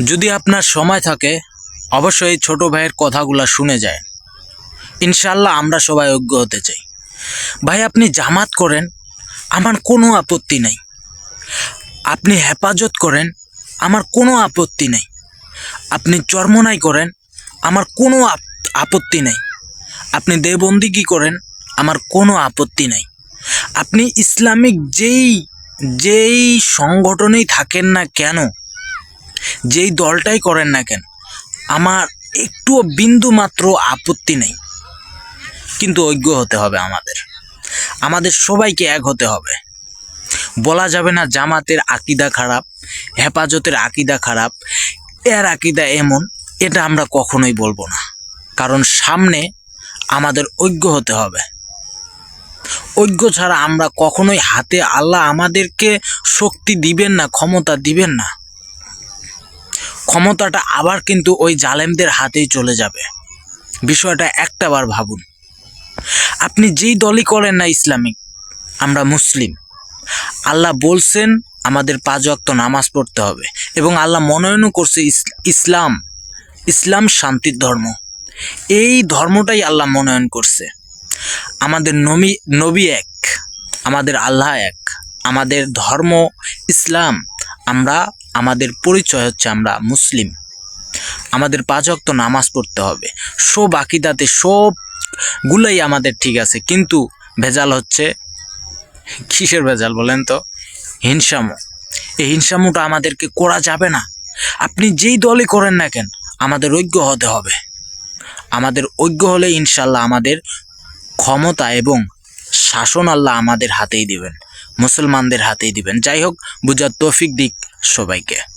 যদি আপনার সময় থাকে, অবশ্যই ছোট ভাইয়ের কথাগুলো শুনে যায় ইনশাল্লাহ আমরা সবাই ঐক্য হতে চাই। ভাই, আপনি জামাত করেন, আমার কোনো আপত্তি নেই। আপনি হেফাজত করেন, আমার কোনো আপত্তি নেই। আপনি চর্মনাই করেন, আমার কোনো আপত্তি নেই। আপনি দেবন্দিগি করেন, আমার কোনো আপত্তি নেই। আপনি ইসলামিক যেই যেই সংগঠনেই থাকেন না কেন যেই দলটাই করেন না কেন, আমার একটুও বিন্দু মাত্র আপত্তি নেই। কিন্তু ঐক্য হতে হবে আমাদের। আমাদের সবাইকে এক হতে হবে। বলা যাবে না জামাতের আকিদা খারাপ, হেফাজতের আকিদা খারাপ, এর আকিদা এমন, এটা আমরা কখনোই বলব না। কারণ সামনে আমাদের ঐক্য হতে হবে। ঐক্য ছাড়া আমরা কখনোই হাতে আল্লাহ আমাদেরকে শক্তি দিবেন না, ক্ষমতা দিবেন না। ক্ষমতাটা আবার কিন্তু ওই জালেমদের হাতেই চলে যাবে। বিষয়টা একটাবার ভাবুন। আপনি যেই দলই করেন না ইসলামিক, আমরা মুসলিম। আল্লাহ বলছেন, আমাদের পাঁচ ওয়াক্ত নামাজ পড়তে হবে এবং আল্লাহ মনোনয়নও করছে ইসলাম ইসলাম শান্তির ধর্ম। এই ধর্মটাই আল্লাহ মনোনয়ন করছে। আমাদের নবী নবী এক, আমাদের আল্লাহ এক, আমাদের ধর্ম ইসলাম, আমরা আমাদের পরিচয় হচ্ছে আমরা মুসলিম। আমাদের পাঁচ ওয়াক্ত নামাজ পড়তে হবে। সব আকিদাতে সবগুলাই আমাদের ঠিক আছে, কিন্তু ভেজাল হচ্ছে কিসের ভেজাল বলেন তো? হিংসামো। এই হিংসামোটা আমাদেরকে করা যাবে না। আপনি যেই দলই করেন না কেন, আমাদের ঐক্য হতে হবে। আমাদের ঐক্য হলে ইনশাল্লাহ আমাদের ক্ষমতা এবং শাসন আল্লাহ আমাদের হাতেই দিবেন। মুসলমানদের হাতেই দিবেন। যাই হোক বুঝার তৌফিক দিক সবাইকে।